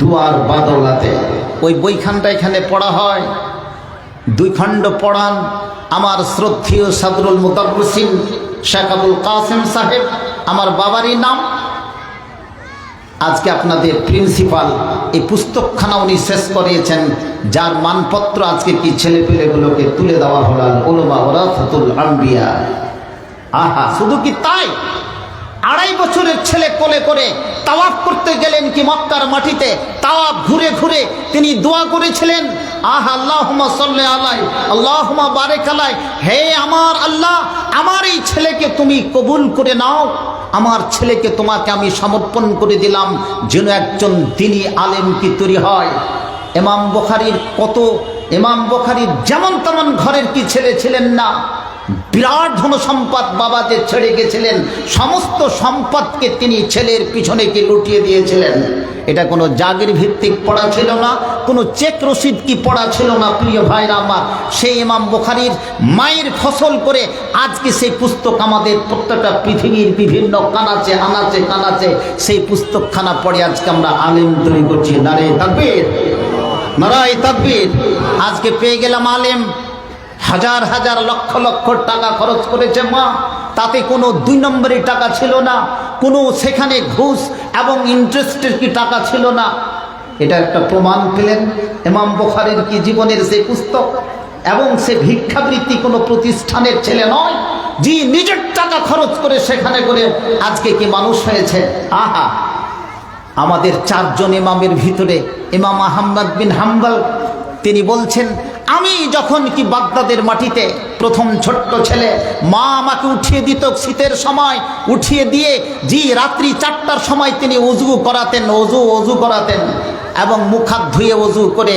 দুয়ার বাদলাতে। ওই বইখানটা এখানে পড়া হয়। দুই খণ্ড পড়ান আমার শ্রদ্ধেয় সাদরুল মুতাবরুসিন শেখ আবুল কাসেম সাহেব। আমার বাবারই নাম। আজকে আপনাদের প্রিন্সিপাল এই পুস্তকখানা উনি শেষ করিয়েছেন, যার মানপত্র আজকে কি ছেলে পেলেগুলোকে তুলে দেওয়া হল ওলমা ওরাফতুল আম্বিয়া। আহা, শুধু কি তাই? আড়াই বছরের ছেলে কোলে করে তাওয়াফ করতে গেলেন কি মক্কার মাটিতে? তাওয়াফ ঘুরে ঘুরে তিনি দোয়া করেছিলেন, আহ আল্লাহমা সাল্লে আলাই আল্লাহমা বারেক আলাই হে আমার আল্লাহ, আমার এই ছেলেকে তুমি কবুল করে নাও, আমার ছেলেকে তোমাকে আমি সমর্পণ করে দিলাম, যেন একজন দিনী আলেম কি তৈরি হয়। এমাম বখারির কত এমাম বখারির যেমন তেমন ঘরের কি ছেলে ছিলেন না। বিরাট ধন সম্পদ বাবা যে ছেড়ে গেছিলেন। সমস্ত সম্পদকে তিনি ছেলের পিছনে কি লুটিয়ে দিয়েছিলেন। এটা কোনো জাগির ভিত্তিক পড়া ছিল না, কোনো চেক রসিদ কি পড়া ছিল না, প্রিয় ভাইরা আমার। সেই ইমাম বুখারির মায়ের ফসল করে আজকে সেই পুস্তক আমাদের প্রত্যেকটা পৃথিবীর বিভিন্ন কানাচে, আনাচে, কানাচে সেই পুস্তকখানা পড়ে আজকে আমরা আলেম তৈরি করছি। নারে তাকবীর নারাই তাকবীর। আজকে পেয়ে গেলাম আলেম। হাজার হাজার লক্ষ লক্ষ টাকা খরচ করেছে মা। তাতে কোনো দুই নম্বরের টাকা ছিল না। কোনো সেখানে ঘুষ এবং ইন্টারেস্টের কি টাকা ছিল না? এটা একটা প্রমাণ পেলেন এমাম বোখারের কি জীবনের সে পুস্তক? এবং সে ভিক্ষাবৃত্তি কোনো প্রতিষ্ঠানের ছেলে নয়, যে নিজের টাকা খরচ করে সেখানে করে আজকে কি মানুষ হয়েছে? আহা! আমাদের চারজন ইমামের ভিতরে ইমাম আহম্মদ বিন হাম্বাল, তিনি বলছেন আমি যখন কি বাগদাদের মাটিতে প্রথম ছোট্ট ছেলে, মা আমাকে উঠিয়ে দিত শীতের সময়, উঠিয়ে দিয়ে জি রাত্রি চারটার সময় তিনি উজু করাতেন, অজু অজু করাতেন এবং মুখাত ধুয়ে অজু করে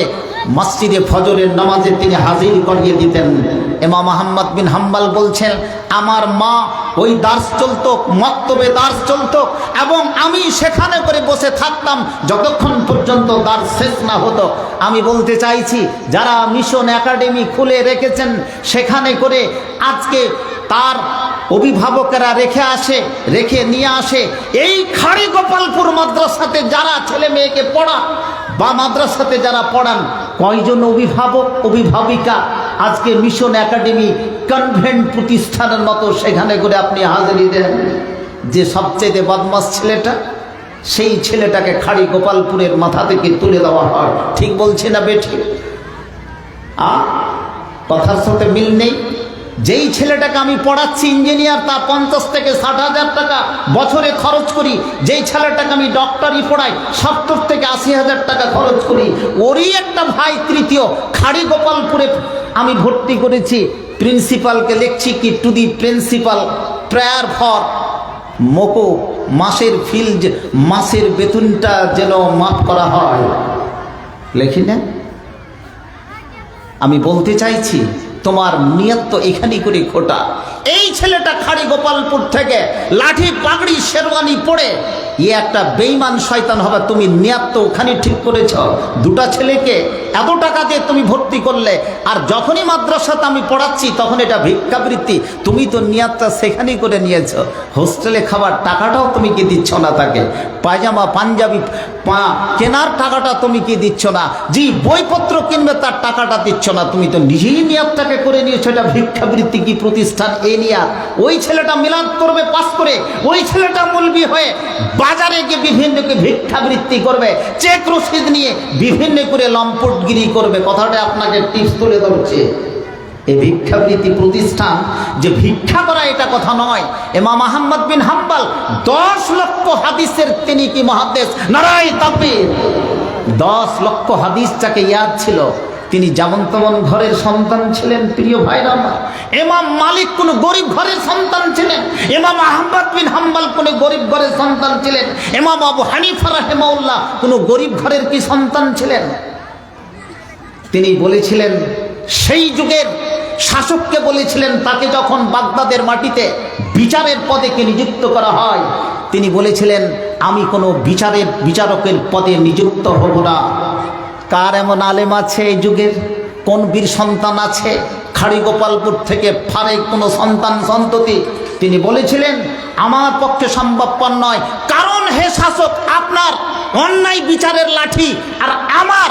মসজিদে ফজরের নামাজে তিনি হাজির করিয়ে দিতেন। এমাম আহম্মদ বিন হাম্বাল বলছেন, আমার মা ওই দাস চলতো, মক্তবে দাস চলতো এবং আমি সেখানে করে বসে থাকতাম। যতক্ষণ পর্যন্ত দাস শেষ না হতো, আমি বলতে চাইছি, যারা মিশন একাডেমি খুলে রেখেছেন, সেখানে করে আজকে তার অভিভাবকেরা রেখে আসে, রেখে নিয়ে আসে। এই খাড়ি গোপালপুর মাদ্রাসাতে যারা ছেলে মেয়েকে পড়া বা মাদ্রাসাতে যারা পড়ান কয়জন অভিভাবক, অভিভাবিকা আজকে মিশন একাডেমি কনভেন্ট প্রতিষ্ঠানের মতো সেখানে করে আপনি হাজিরি দেন? যে সবচেয়ে বদমাস ছেলেটা, সেই ছেলেটাকে খাড়ি গোপালপুরের মাথা থেকে তুলে দেওয়া হয়। ঠিক বলছে না বেঠি? আ? কথার সাথে মিল নেই? যেই ছেলেটাকে আমি পড়াচ্ছি ইঞ্জিনিয়ার তা পঞ্চাশ থেকে ষাট হাজার টাকা বছরে খরচ করি। যেই ছেলেটাকে আমি ডক্টরি পড়াই, সত্তর থেকে আশি হাজার টাকা খরচ করি। ওরই একটা ভাই তৃতীয়, খাড়ি গোপালপুরে আমি ভর্তি করেছি। প্রিন্সিপালকে লিখছি কি to the principal prayer for মোকো, মাসের ফিল মাসের বেতনটা যেন মাফ করা হয়। লেখি না? আমি বলতে চাইছি তোমার নিয়ত তো এখানেই করে খোটা। এই ছেলেটা খাড়ি গোপালপুর থেকে লাঠি, পাগড়ি, শেরওয়ানি পড়ে ইয়ে একটা বেইমান শয়তান হবে, তুমি নিয়াত তো ওখানে ঠিক করেছ। দুটা ছেলেকে এত টাকা দিয়ে তুমি ভর্তি করলে, আর যখনই মাদ্রাসাতে আমি পড়াচ্ছি, তখন এটা ভিক্ষাবৃত্তি। তুমি তো নিয়াতটা সেখানেই করে নিয়েছ। হোস্টেলে খাবার টাকাটাও তুমি কি দিচ্ছ না তাকে? পায়জামা, পাঞ্জাবি, পা, কেনার টাকাটা তুমি কি দিচ্ছ না? জি বইপত্র কিনবে, তার টাকাটা দিচ্ছ না। তুমি তো নিজেই নিয়াতটাকে করে নিয়েছো। এটা ভিক্ষাবৃত্তি কি প্রতিষ্ঠান? এ নিয়াত ওই ছেলেটা মিলাদ করবে, পাস করে। ওই ছেলেটা মলবি হয়ে বাজারে গিয়ে বিভিন্নকে ভিক্ষাবৃত্তি করবে। চেক রসিদ নিয়ে বিভিন্ন করে লম্পটগিরি করবে, কথাটা আপনাকে টিপস তুলে ধরছে। এই ভিক্ষাবৃত্তি প্রতিষ্ঠান যে ভিক্ষা করা এটা কথা নয়। এমাম আহম্মদ বিন হাম্বাল দশ লক্ষ হাদিসের তিনি কি মহাদেশ? নারায় তাকবীর। দশ লক্ষ হাদিস যাকে ইয়াদ ছিল, তিনি যেমন তেমন ঘরের সন্তান ছিলেন, প্রিয় ভাইরা আমার। এমাম মালিক কোন গরিব ঘরের সন্তান ছিলেন এমাম আহমদ বিন হাম্বাল কোন গরিব ঘরের সন্তান ছিলেন এমাম আবু হানিফা রাহেমাউল্লাহ কোন গরিব ঘরের কি সন্তান ছিলেন? তিনি বলেছিলেন, সেই যুগের শাসককে বলেছিলেন, তাকে যখন বাগদাদের মাটিতে বিচারের পদে কে নিযুক্ত করা হয়, তিনি বলেছিলেন, আমি কোনো বিচারের বিচারকের পদে নিযুক্ত হব না। কার এমন আলেম আছে এই যুগের? কোন বীর সন্তান আছে? খাড়ি গোপালপুর থেকে ফারে কোনো সন্তান সন্ততি? তিনি বলেছিলেন, আমার পক্ষে সম্ভবপর নয়। কারণ হে শাসক, আপনার অন্যায় বিচারের লাঠি আর আমার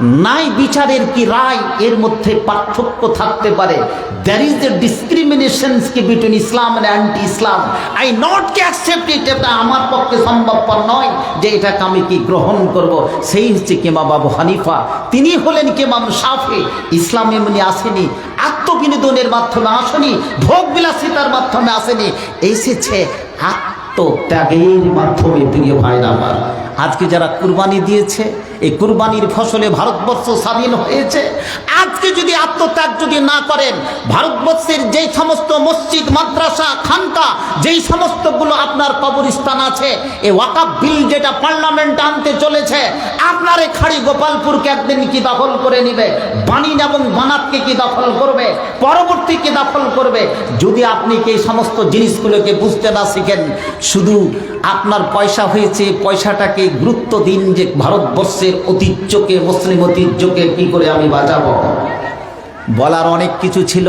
নাই বিচারের কি রায়? এর মধ্যে পার্থক্য থাকতে পারে। দ্যার ইজ দ্য ডিসক্রিমিনেশন কি between Islam and anti Islam I not K accept it এটা আমার পক্ষে সম্ভবপর নয় যে এটাকে আমি কি গ্রহণ করব। সেই হচ্ছে কেমা বাবু হানিফা। তিনি হলেন কেমাম সাফে। ইসলাম এমনি আসেনি। আত্মবিনোদনের মাধ্যমে আসেনি। ভোগ বিলাসিতার মাধ্যমে আসেনি। এসেছে আত্মত্যাগের মাধ্যমে, প্রিয় ভাইরা আমার। আজকে যারা কুরবানি দিয়েছে এই কুরবানির ফসলে ভারতবর্ষ স্বাধীন হয়েছে। আজকে যদি আত্মত্যাগ যদি না করেন, ভারতবর্ষের যেই সমস্ত মসজিদ, মাদ্রাসা, খানকা, যেই সমস্তগুলো আপনার কবরস্থান আছে এই ওয়াকাব বিল যেটা পার্লামেন্ট আনতে চলেছে, আপনার এই খাড়ি গোপালপুরকে একদিন কি দখল করে নিবে? বানিন এবং বানাতকে কি দখল করবে? পরবর্তী কি দখল করবে? যদি আপনি কি এই সমস্ত জিনিসগুলোকে বুঝতে না শিখেন, শুধু আপনার পয়সা হয়েছে, পয়সাটাকে গুরুত্ব দিন যে ভারতবর্ষের ঐতিহ্যকে মুসলিম ঐতিহ্যকে কি করে আমি বাঁচাবো? বলার অনেক কিছু ছিল,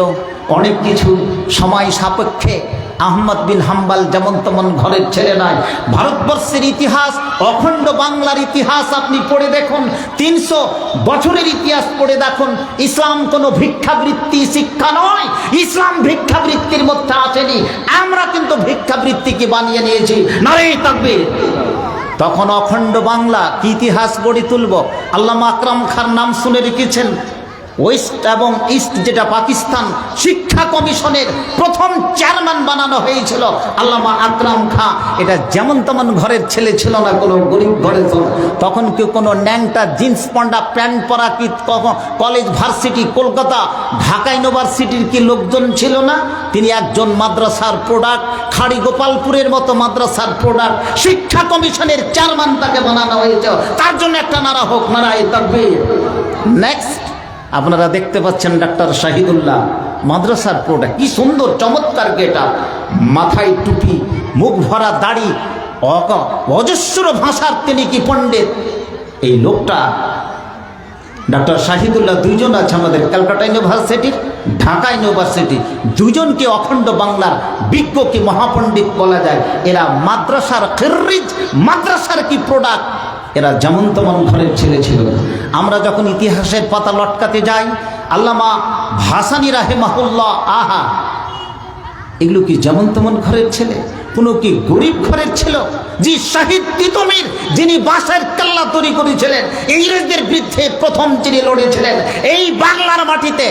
অনেক কিছু সময় সাপেক্ষে। আহমদ বিন হাম্বাল যেমন তেমন ঘরের ছেলে নয়। ভারতবর্ষের ইতিহাস, অখণ্ড বাংলার ইতিহাস আপনি পড়ে দেখুন, তিনশো বছরের ইতিহাস পড়ে দেখুন। ইসলাম কোনো ভিক্ষাবৃত্তি শিক্ষা নয়, ইসলাম ভিক্ষাবৃত্তির মধ্যে আসেনি। আমরা কিন্তু ভিক্ষাবৃত্তিকে বানিয়ে নিয়েছি। নারে তাকবীর। তখন অখণ্ড বাংলা কি ইতিহাস গড়ি তুলব? আল্লামা আকরাম খার নাম শুনে রেখেছেন ওয়েস্ট এবং ইস্ট যেটা পাকিস্তান শিক্ষা কমিশনের প্রথম চেয়ারম্যান বানানো হয়েছিল, আল্লামা আকরাম খা। এটা যেমন তেমন ঘরের ছেলে ছিল না কোনো গরিব ঘরের ছিল তখন কেউ কোনো ন্যাংটা জিন্স পন্ডা, প্যান্ট পরা কি কলেজ, ভার্সিটি, কলকাতা, ঢাকা ইউনিভার্সিটির কি লোকজন ছিল না? তিনি একজন মাদ্রাসার প্রোডাক্ট খাড়ি গোপালপুরের মতো মাদ্রাসার প্রোডাক্ট শিক্ষা কমিশনের চেয়ারম্যান তাকে বানানো হয়েছে। তার জন্য একটা নারা হোক, নারায় তকবীর। নেক্সট আপনারা দেখতে পাচ্ছেন ডাক্তার শাহিদুল্লাহ, মাদ্রাসার প্রোডাক্ট কি সুন্দর, চমৎকার গেটা। মাথায় টুপি, মুখ ভরা দাড়ি। অক, অজস্র ভাষার তিনি কি পণ্ডিত? এই লোকটা, ডাক্তার শাহিদুল্লাহ দুইজন আছে আমাদের ক্যালকাটা ইউনিভার্সিটির, ঢাকা ইউনিভার্সিটি দুজনকে অখণ্ড বাংলার বিজ্ঞ কি মহাপণ্ডিত বলা যায়। এরা মাদ্রাসার মাদ্রাসার কি প্রোডাক্ট এরা যেমন তেমন ঘরের ছেলে ছিল আমরা যখন ইতিহাসের পাতা লটকাতে যাই, আল্লামা ভাসানি রাহেমাহুল্লাহ, আহা, এগুলো কি যেমন তেমন ঘরের ছেলে? কোনো কি গরিব ঘরের ছিল? যে শাহিদ তিতমির, যিনি বাঁশের কাল্লা তৈরি করেছিলেন, ইংরেজদের বিরুদ্ধে প্রথম যিনি লড়েছিলেন, এই বাংলার মাটিতে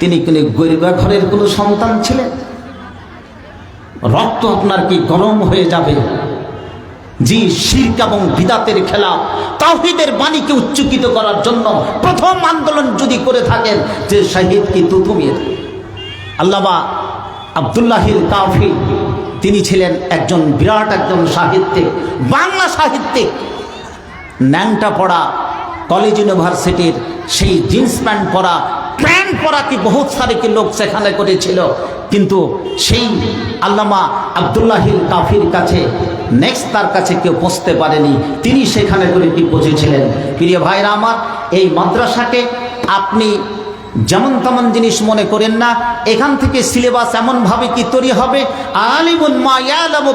তিনি কোনো গরিবা ঘরের কোনো সন্তান ছিলেন? রক্ত আপনার কি গরম হয়ে যাবে? জি, শির্ক এবং বিদাতের খেলা। তাওহিদের বাণীকে উচ্চকিত করার জন্য প্রথম আন্দোলন যদি করে থাকেন, যে শাহিদ কি তুতুমির আল্লামা আবদুল্লাহিল কাফি, তিনি ছিলেন একজন বিরাট একজন সাহিত্যিক, বাংলা সাহিত্যিক। ন্যাংটা পড়া কলেজ ইউনিভার্সিটির সেই জিন্স প্যান্ট পরা প্যান্ট পরা কি বহুত সারিকে লোক সেখানে করেছিল। কিন্তু সেই আল্লামা আবদুল্লাহিল কাফির কাছে নেক্সট তার কাছে কেউ পৌঁছতে পারেনি। তিনি সেখানে করে কি পৌঁছেছিলেন প্রিয় ভাইরা আমার, এই মাদ্রাসাকে আপনি যেমন তেমন জিনিস মনে করেন না, এখান থেকে সিলেবাস এমনভাবে কি তৈরি হবে? আলিমুন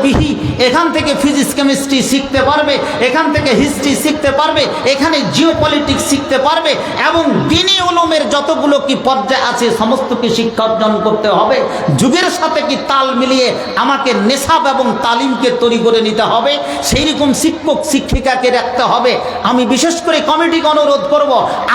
বিহি, এখান থেকে ফিজিক্স, কেমিস্ট্রি শিখতে পারবে, এখান থেকে হিস্ট্রি শিখতে পারবে, এখানে জিও পলিটিক্স শিখতে পারবে, এবং দিনী উলুমের যতগুলো কি পর্যায় আছে, সমস্ত কি শিক্ষা অর্জন করতে হবে? যুগের সাথে কি তাল মিলিয়ে আমাকে নেশাব এবং তালিমকে তৈরি করে নিতে হবে? সেই রকম শিক্ষক, শিক্ষিকাকে রাখতে হবে। আমি বিশেষ করে কমিটিকে অনুরোধ করব,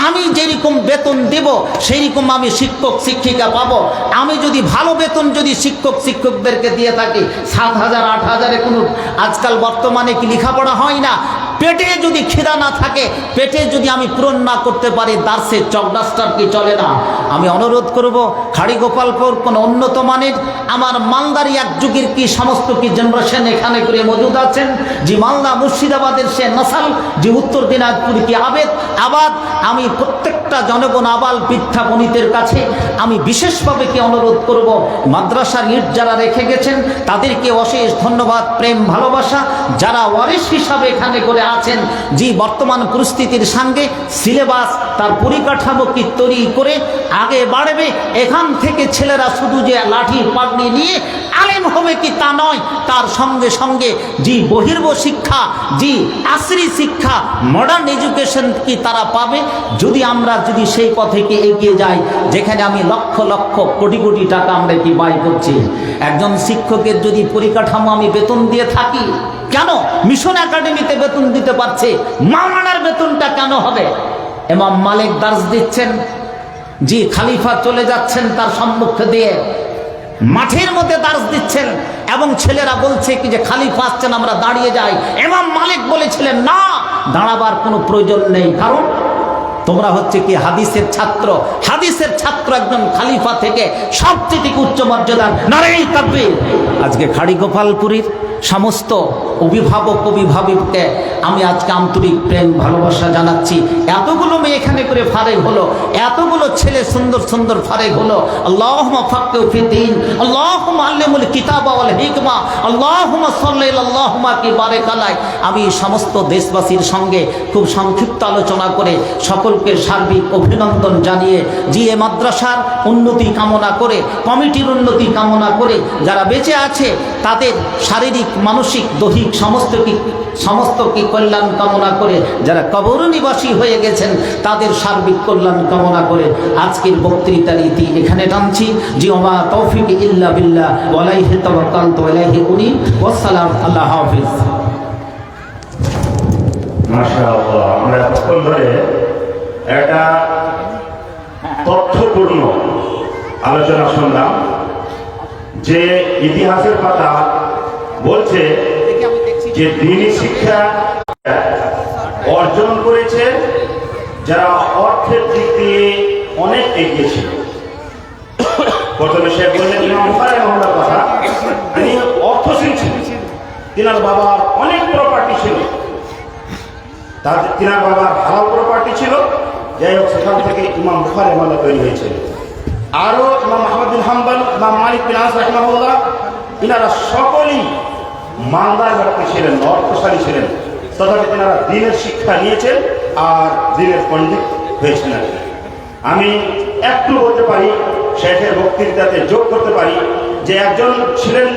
আমি যেরকম বেতন দেব সেই রকম আমি শিক্ষক, শিক্ষিকা পাবো। আমি যদি ভালো বেতন যদি শিক্ষক, শিক্ষকদেরকে দিয়ে থাকি, সাত হাজার, আট হাজারে কোনো, আজকাল বর্তমানে কি লেখাপড়া হয় না? পেটে যদি খিদা না থাকে, পেটে যদি আমি পূরণ না করতে পারি দার্সের চকডাস্টার কি চলে না? আমি অনুরোধ করব, খাড়ি গোপালপুর কোন উন্নত মানের, আমার মালদারি এক যুগের কি সমস্ত কি জেনারেশন এখানে করে মজুদ আছেন? যে মালদা মুর্শিদাবাদের সে নসাল, যে উত্তর দিনাজপুর কি আবেদ? আবাদ, আমি প্রত্যেকটা জনগণ আবাল বৃদ্ধা বনিতের কাছে আমি বিশেষভাবে কি অনুরোধ করব, মাদ্রাসার ইট যারা রেখে গেছেন, তাদেরকে অশেষ ধন্যবাদ, প্রেম, ভালোবাসা, যারা ওয়ারিশ হিসাবে এখানে করে আছেন যে বর্তমান পরিস্থিতির সঙ্গে সিলেবাস তার পরিকাঠামো কি তৈরি করে আগে বাড়বে? এখান থেকে ছেলেরা শুধু যে লাঠি পাগড়ি নিয়ে আলেম হবে কি তা নয়, তার সঙ্গে সঙ্গে, জি, বহির্ব শিক্ষা, জি আসরি শিক্ষা মডার্ন এডুকেশন কি তারা পাবে? যদি আমরা, যদি সেই পথে কি এগিয়ে যাই, যেখানে আমি লক্ষ লক্ষ কোটি কোটি টাকা আমরা কি ব্যয় করছি? একজন শিক্ষকের যদি পরিকাঠামো আমি বেতন দিয়ে থাকি কেন মিশন একাডেমিতে বেতন দিতে পারছে? মাওলানার বেতনটা কেন হবে? এমাম মালিক দাস দিচ্ছেন, জি খালিফা চলে যাচ্ছেন তার সম্মুখে দিয়ে। মাঠের মধ্যে দাস দিচ্ছেন এবং ছেলেরা বলছে কি যে, খালিফা আসছেন, আমরা দাঁড়িয়ে যাই। এমাম মালিক বলেছিলেন, না, দাঁড়াবার কোনো প্রয়োজন নেই। কারণ তোমরা হচ্ছে কি হাদিসের ছাত্র হাদিসের ছাত্র একজন খালিফা থেকে সবচেয়ে উচ্চ মর্যাদার নারেই কাব্যে আজকে খাড়ি গোপালপুরীর সমস্ত অভিভাবক অভিভাবককে আমি আজকে আন্তরিক প্রেম, ভালোবাসা জানাচ্ছি। এতগুলো মেয়ে এখানে করে ফারেক হলো, এতগুলো ছেলে সুন্দর সুন্দর ফারেক হলো। আল্লাহ আল্লাহ কি কালায় আমি সমস্ত দেশবাসীর সঙ্গে খুব সংক্ষিপ্ত আলোচনা করে সকলকে সার্বিক অভিনন্দন জানিয়ে জি এ মাদ্রাসার উন্নতি কামনা করে, কমিটির উন্নতি কামনা করে যারা বেঁচে আছে, তাদের শারীরিক, মানসিক, দৈহিক সমস্ত কি সমস্ত কি কল্যাণ কামনা করে যারা কবর নিবাসী হয়ে গেছেন, তাদের সার্বিক কল্যাণ কামনা করে আজকের বক্তৃতার ইতি এখানে টানছি। জি ওমা তৌফিক ইল্লা বিল্লাহ। ওয়ালাইহি তাওয়াক্কালতু আলাইহি উনি। ওয়াসসালাম। আল্লাহ হাফিজ। মাশাআল্লাহ। আমরা এতক্ষণ ধরে একটা তথ্যপূর্ণ আলোচনা শুনলাম যে ইতিহাসের পাতা বলছে যে দিনী শিক্ষা অর্জন করেছে যারা অর্থের দিক দিয়ে অনেক এগিয়ে ছিল প্রথমে সে বললেন কথা। তিনি অর্থশীল ছিলেন। তিনার বাবার অনেক প্রপার্টি ছিল। তার তিনার বাবার হালাল প্রপার্টি ছিল। যাই হোক সেখান থেকে ইমাম বুখারি মালা তৈরি হয়েছে। আরও ইমাম আহমদ বিন হাম্বাল, ইমাম মালিক বিন আস তিনারা সকলেই মালদার ব্যক্তি ছিলেন অর্থশালী ছিলেন। তথাপি তিনারা দিনের শিক্ষা নিয়েছেন আর দিনের পণ্ডিত হয়েছেন আর আমি একটু বলতে পারি, শেখের বক্তৃতাতে যোগ করতে পারি যে একজন ছিলেন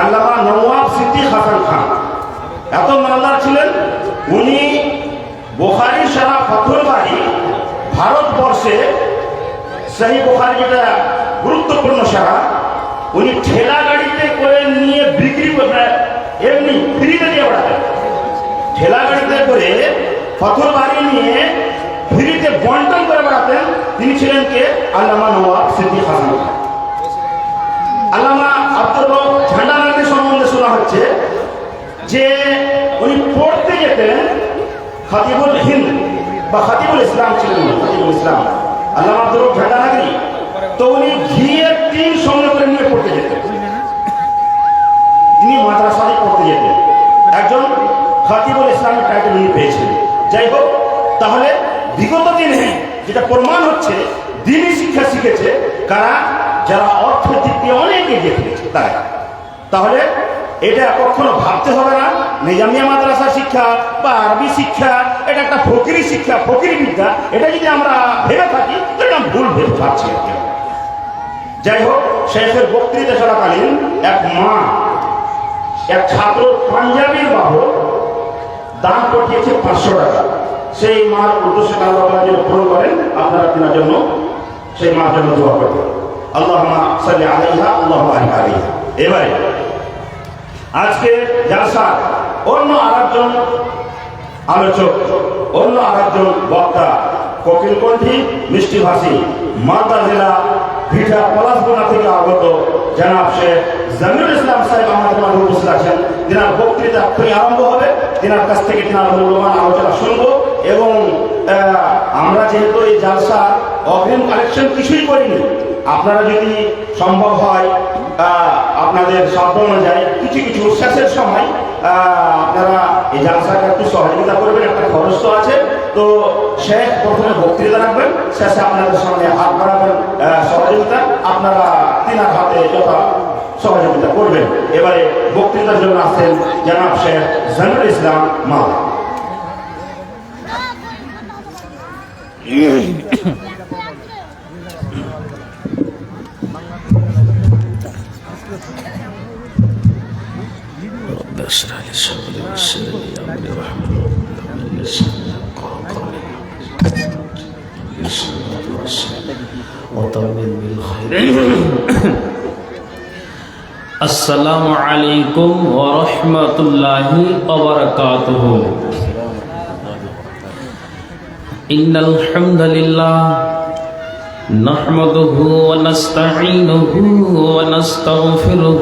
আল্লামা নওয়াব সিদ্দিক হাসান খান। এত মালদার ছিলেন, উনি বোখারি সারা ফথর বাড়ি ভারতবর্ষে সেই বোখারি যেটা গুরুত্বপূর্ণ সারা, উনি ঠেলা গাড়িতে করে নিয়ে বিক্রি করে এমনি ফ্রিতে দিয়ে বেড়াতেন। ঠেলা গাড়িতে করে ফথর বাড়ি নিয়ে ফ্রিতে বন্টন করে বেড়াতেন। তিনি ছিলেন কে? আল্লামা নওয়াব সিদ্দিক হাসান খান। আল্লামা আব্দুল রব ঝান্ডানাথী সম্বন্ধে শোনা হচ্ছে যে উনি পড়তে যেতেন খাতিবুল হিন্দ বা খাতিবুল ইসলাম ছিলেন খাতিবুল ইসলাম। আল্লামা আব্দুল রব ঝান্ডানাথী তো উনি ঘিয়ের টিন সঙ্গে করে নিয়ে পড়তে যেতেন। তিনি মাদ্রাসাতে পড়তে যেতেন। একজন খাতিবুল ইসলামের টাইটেল উনি পেয়েছেন যাই হোক, তাহলে বিগত দিনে যেটা প্রমাণ হচ্ছে দিনই শিক্ষা শিখেছে কারা, যারা দিয়ে অনেক এগিয়ে ফেলেছে তারা তাহলে এটা কখনো ভাবতে হবে না। নিজামিয়া মাদ্রাসা শিক্ষা, বা আরবি শিক্ষা, এটা একটা ফকিরি শিক্ষা, ফকিরি বিদ্যা। এটা যদি আমরা ভেবে থাকি এটা ভুল ভেবে ভাবছি। যাই হোক, শেখের বক্তৃতা চলাকালীন এক মা, এক ছাত্র পাঞ্জাবির বাবদ দান পাঠিয়েছে পাঁচশো টাকা। সেই মার উদ্দেশ্যে আল্লাহ পূরণ করেন, আপনারা কেনার জন্য সেই মার জন্য দোয়া করবেন। আল্লাহ সাল্লি আলাইহা আল্লাহ আলাইহা। এবারে আজকে জালসা অন্য আরেকজন আলোচক, অন্য আরেকজন বক্তা কোকিলকণ্ঠী, মিষ্টিভাষী, মালদা জেলা ভিটা পলাশবোনা থেকে আগত জনাব শেখ জামিউল ইসলাম সাহেব আমাদের উপস্থিত আছেন। তিনার বক্তৃতা এক্ষুনি আরম্ভ হবে। তিনার কাছ থেকে তিনার মূল্যবান আলোচনা শুনব এবং আমরা যেহেতু এই জালসা অগ্রিম কালেকশন কিছুই করিনি, আপনারা যদি সম্ভব হয় আপনাদের শব্দ অনুযায়ী কিছু কিছু শেষের সময় আহ, আপনারা এই জালসাকে একটু সহযোগিতা করবেন একটা খরচ তো আছে তো শেখ প্রথমে বক্তৃতা রাখবেন শেষে আপনাদের সঙ্গে হাত বাড়াবেন আহ, সহযোগিতা আপনারা তিনার হাতে যথা সহযোগিতা করবেন এবারে বক্তৃতার জন্য আসছেন জানাব শেখ জানুল ইসলাম মাল شر يسر لي أمري واحلل عقدة من لساني يفقهوا قولي يسر لي ويسر وتمم بالخير السلام عليكم ورحمة الله وبركاته إن الحمد لله نحمده ونستعينه ونستغفره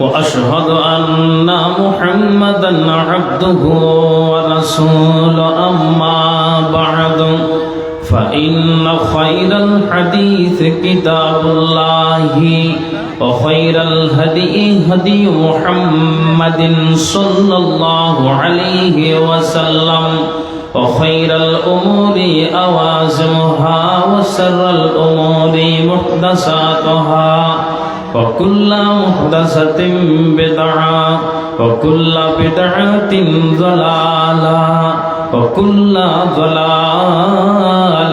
وأشهد أن محمدا عبده ورسوله أما بعد فإن خير الحديث كتاب الله وخير الهدي هدي محمد صلى الله عليه وسلم وخير الأمور أوازمها وسر الأمور محدثاتها. وكل محدثة بدعة وكل بدعة ضلالة وكل ضلالة